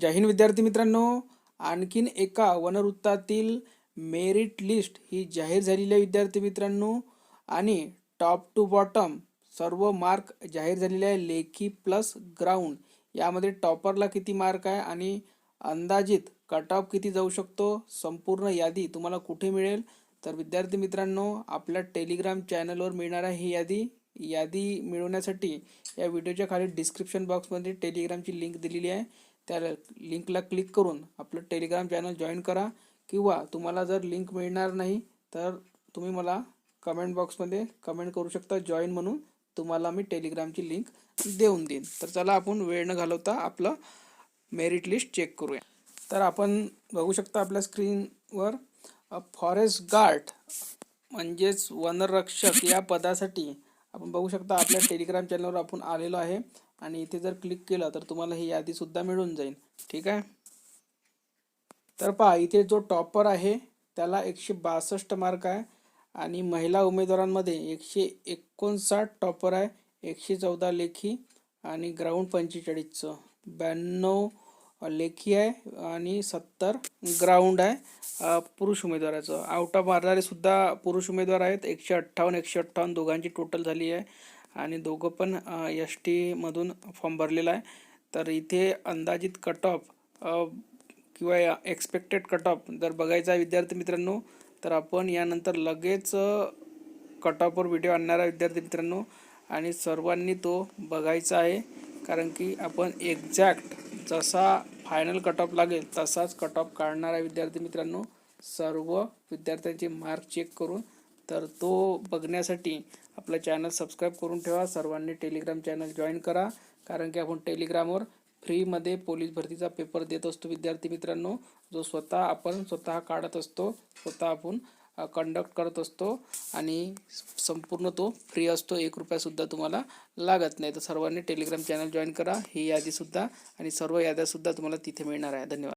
जय हिंद विद्यार्थी मित्रांनो. आणखीन एका वनवृत्तातील मेरिट लिस्ट ही जाहीर झालेली आहे विद्यार्थी मित्रांनो. आणि टॉप टू बॉटम सर्व मार्क जाहीर झालेले आहे. लेखी प्लस ग्राउंड यामध्ये टॉपरला किती मार्क आहे आणि अंदाजित कट ऑफ किती जाऊ शकतो संपूर्ण यादी तुम्हाला कुठे मिळेल? तर विद्यार्थी मित्रांनो आपल्या टेलिग्राम चॅनलवर मिळणार आहे ही यादी. यादी मिळवण्यासाठी या व्हिडिओच्या खाली डिस्क्रिप्शन बॉक्समध्ये टेलिग्रामची लिंक दिलेली आहे. त्या लिंकला क्लिक करून आपलं टेलिग्राम चॅनल जॉईन करा. किंवा तुम्हाला जर लिंक मिळणार नाही तर तुम्ही मला कमेंट बॉक्समध्ये कमेंट करू शकता जॉईन म्हणून. तुम्हाला मी टेलिग्रामची लिंक देऊन देईन. तर चला आपण वेळ न घालवता आपलं मेरिट लिस्ट चेक करूया. तर आपण बघू शकता आपल्या स्क्रीनवर फॉरेस्ट गार्ड म्हणजेच वनरक्षक या पदासाठी आपण बघू शकता आपल्या टेलिग्राम चॅनलवर आपण आलेलो आहे. आणि इथे जर क्लिक केलं तर तुम्हाला ही यादीसुद्धा मिळून जाईल. ठीक आहे? तर पहा इथे जो टॉपर आहे त्याला एकशे बासष्ट मार्क आहे. आणि महिला उमेदवारांमध्ये एकशे एकोणसाठ टॉपर आहे एकशे चौदा लेखी आणि ग्राउंड पंचेचाळीसचं. ब्याण्णव लेखी आहे आणि सत्तर ग्राउंड आहे. पुरुष उमेदवाराचं. आउट ऑफ मारणारे सुद्धा पुरुष उमेदवार आहेत. एकशे अठ्ठावन्न एकशे अठ्ठावन्न दोघांची टोटल झाली आहे. आणि दोघं पण एस टीमधून फॉर्म भरलेला आहे. तर इथे अंदाजित कट ऑफ किंवा एक्सपेक्टेड कट ऑफ जर बघायचा आहे विद्यार्थी मित्रांनो तर आपण यानंतर लगेच कट ऑफवर व्हिडिओ आणणारा विद्यार्थी मित्रांनो आणि सर्वांनी तो बघायचा आहे. कारण की आपण एक्झॅक्ट जसा फायनल कट ऑफ लागेल तसाच कट ऑफ काढणारा विद्यार्थी मित्रांनो सर्व विद्यार्थ्यांचे मार्क चेक करून तर तो बघण्यासाठी आपलं चॅनल सबस्क्राईब करून ठेवा. सर्वांनी टेलिग्राम चॅनल जॉईन करा कारण की आपण टेलिग्रामवर फ्रीमध्ये पोलीस भरतीचा पेपर देत असतो विद्यार्थी मित्रांनो. जो स्वतः आपण स्वतः काढत असतो स्वतः आपण कंडक्ट करत असतो आणि संपूर्ण तो फ्री असतो. एक रुपयासुद्धा तुम्हाला लागत नाही. तर सर्वांनी टेलिग्राम चॅनल जॉईन करा. ही यादीसुद्धा आणि सर्व याद्यासुद्धा तुम्हाला तिथे मिळणार आहे. धन्यवाद.